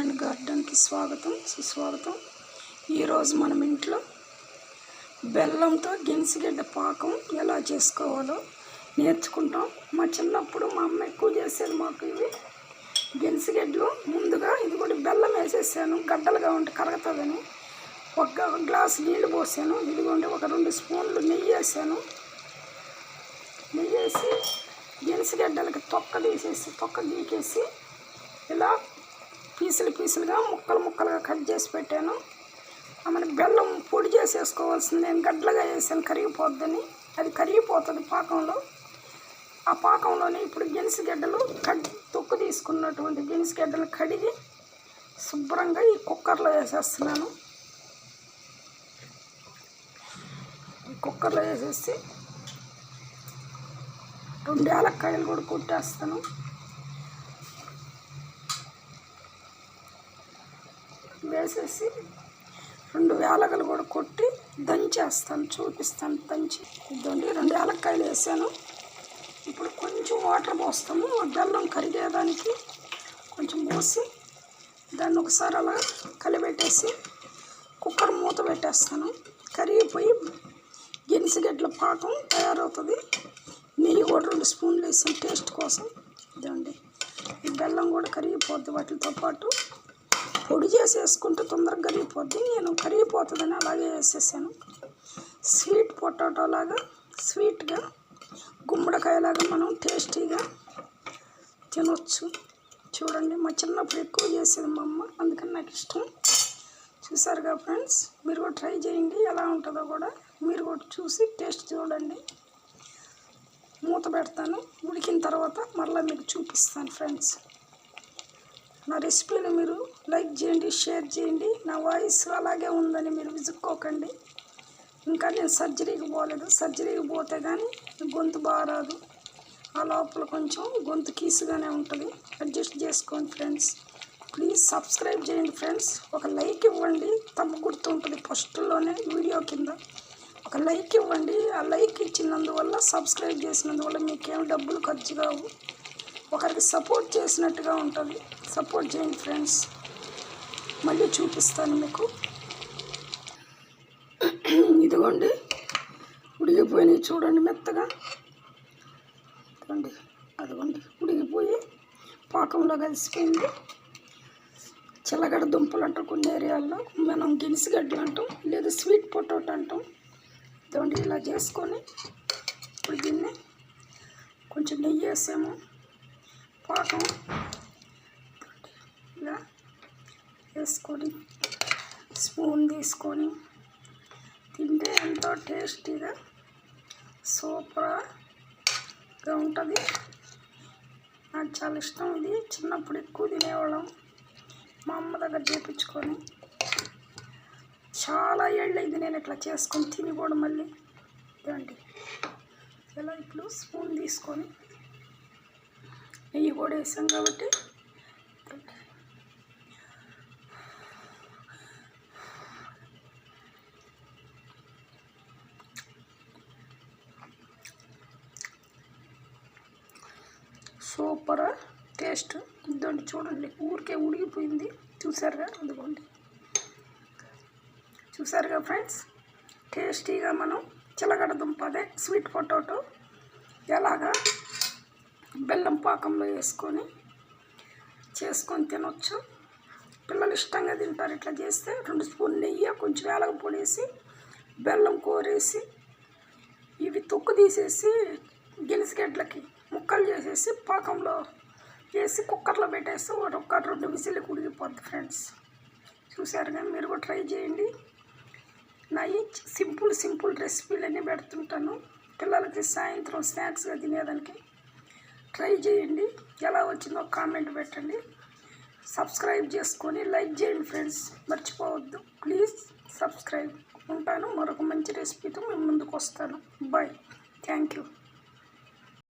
And గార్డెన్కి స్వాగతం సుస్వాగతం. ఈరోజు మనం ఇంట్లో బెల్లంతో గిన్సిగడ్డ పాకం ఎలా చేసుకోవాలో నేర్చుకుంటాం. మా చిన్నప్పుడు మా అమ్మ ఎక్కువ చేసేది మాకు ఇవి. గిన్సిగడ్డలు ముందుగా ఇది కూడా బెల్లం వేసేసాను గడ్డలుగా ఉంటే కరగతుందని. ఒక గ్లాస్ నీళ్ళు పోసాను ఇదిగోండి ఒక రెండు స్పూన్లు నెయ్యి వేసాను. నెయ్యి వేసి గిన్సిగడ్డలకి తొక్క తీసేసి తొక్క గీకేసి ఇలా పీసులు పీసులుగా ముక్కలు ముక్కలుగా కట్ చేసి పెట్టాను. మన బెల్లం పొడి చేసేసుకోవాల్సింది. నేను గడ్డలుగా వేసాను. కరిగిపోద్దని. అది కరిగిపోతుంది పాకంలో. ఆ పాకంలోనే ఇప్పుడు గెనిసిగడ్డలు కడ్ తొక్కు తీసుకున్నటువంటి గెనిసిగడ్డలు కడిగి శుభ్రంగా ఈ కుక్కర్లో వేసేస్తున్నాను. ఈ కుక్కర్లో వేసేసి రెండు ఏలక్కాయలు కూడా కొట్టేస్తాను. వేసేసి రెండు యాలకలు కూడా కొట్టి దంచేస్తాను చూపిస్తాను దంచి. ఇదండి రెండు యాలక్కాయలు వేసాను. ఇప్పుడు కొంచెం వాటర్ పోస్తాము ఆ బెల్లం కరిగేదానికి కొంచెం పోసి దాన్ని ఒకసారి అలా కలిపెట్టేసి కుక్కర్ మూత పెట్టేస్తాను. కరిగిపోయి గెనిసిగడ్డల పాకం తయారవుతుంది. నెయ్యి కూడా రెండు స్పూన్లు వేసాను టేస్ట్ కోసం. ఇదండి ఈ బెల్లం కూడా కరిగిపోద్ది వాటితో పాటు. పొడి చేసి వేసుకుంటే తొందరగా కరిగిపోద్ది నేను కరిగిపోతుందని అలాగే వేసేసాను. స్వీట్ పొటాటో లాగా స్వీట్గా గుమ్మడికాయలాగా మనం టేస్టీగా తినొచ్చు. చూడండి మా చిన్నప్పుడు ఎక్కువ చేసేది మా అమ్మ అందుకని నాకు ఇష్టం. చూసారుగా ఫ్రెండ్స్? మీరు కూడా ట్రై చేయండి ఎలా ఉంటుందో కూడా మీరు కూడా చూసి టేస్ట్ చూడండి. మూత పెడతాను ఉడికిన తర్వాత మరలా మీకు చూపిస్తాను ఫ్రెండ్స్. నా రెసిపీని మీరు లైక్ చేయండి షేర్ చేయండి. నా వాయిస్ అలాగే ఉందని మీరు విసుక్కోకండి. ఇంకా నేను సర్జరీకి పోలేదు. సర్జరీకి పోతే కానీ గొంతు బాగా ఆ లోపల కొంచెం గొంతు కీసుగానే ఉంటుంది. అడ్జస్ట్ చేసుకోండి ఫ్రెండ్స్. ప్లీజ్ సబ్స్క్రైబ్ చేయండి ఫ్రెండ్స్. ఒక లైక్ ఇవ్వండి. తప్పు గుర్తుంటుంది ఫస్ట్లోనే వీడియో కింద. ఒక లైక్ ఇవ్వండి. ఆ లైక్ ఇచ్చినందువల్ల సబ్స్క్రైబ్ చేసినందువల్ల మీకేం డబ్బులు ఖర్చు కావు. ఒకరికి సపోర్ట్ చేసినట్టుగా ఉంటుంది. సపోర్ట్ చేయండి ఫ్రెండ్స్ మళ్ళీ చూపిస్తాను మీకు. ఇదిగోండి. ఉడిగిపోయినాయి చూడండి మెత్తగా. ఇదిగోండి. అదిగోండి. ఉడిగిపోయి పాకంలో కలిసిపోయింది. చిల్లగడ్డ దుంపలు అంటాం కొన్ని ఏరియాల్లో. మనం గినిసిగడ్డలు అంటాం లేదా స్వీట్ పొటాటో అంటాం. ఇదిగోండి ఇలా చేసుకొని ఇప్పుడు దీన్ని కొంచెం నెయ్యి వేసాము. పాకం. ఇలా వేసుకొని స్పూన్ తీసుకొని తింటే ఎంతో టేస్టీగా సూపర్గా ఉంటుంది. నాకు చాలా ఇష్టం ఇది. చిన్నప్పుడు ఎక్కువ తినేవాళ్ళం. మా అమ్మ దగ్గర చేపించుకొని. చాలా ఏళ్ళైంది నేను ఇట్లా చేసుకొని తిని కూడా మళ్ళీ. ఇదండి ఇలా ఇప్పుడు స్పూన్ తీసుకొని నెయ్యి కూడా వేసాం కాబట్టి. Super taste. ఇదండి చూడండి ఊరికే ఉడిగిపోయింది చూసారుగా? అందుకోండి చూసారుగా ఫ్రెండ్స్? టేస్టీగా మనం చిలగడ దుంప అదే స్వీట్ పొటాటో ఎలాగా బెల్లం పాకంలో వేసుకొని చేసుకొని తినొచ్చు. పిల్లలు ఇష్టంగా తింటారు. ఇట్లా చేస్తే రెండు స్పూన్ నెయ్యి కొంచెం వేలగ పొడేసి బెల్లం కోరేసి ఇవి తొక్కు తీసేసి గెలిసిగడ్లకి ముక్కలు చేసేసి పాకంలో వేసి కుక్కర్లో పెట్టేస్తే ఒక రెండు విజిల్ ఉడికిపోద్ది ఫ్రెండ్స్. చూసారు కానీ మీరు కూడా ట్రై చేయండి. నా ఈ సింపుల్ సింపుల్ రెసిపీలన్నీ పెడుతుంటాను. పిల్లలకి సాయంత్రం స్నాక్స్గా తినేదానికి ట్రై చేయండి. ఎలా వచ్చిందో కామెంట్ పెట్టండి. సబ్స్క్రైబ్ చేసుకొని లైక్ చేయండి ఫ్రెండ్స్. మర్చిపోవద్దు. Please subscribe. ఉంటాను. మరొక మంచి రెసిపీతో మేము ముందుకు వస్తాను. బాయ్. Thank you.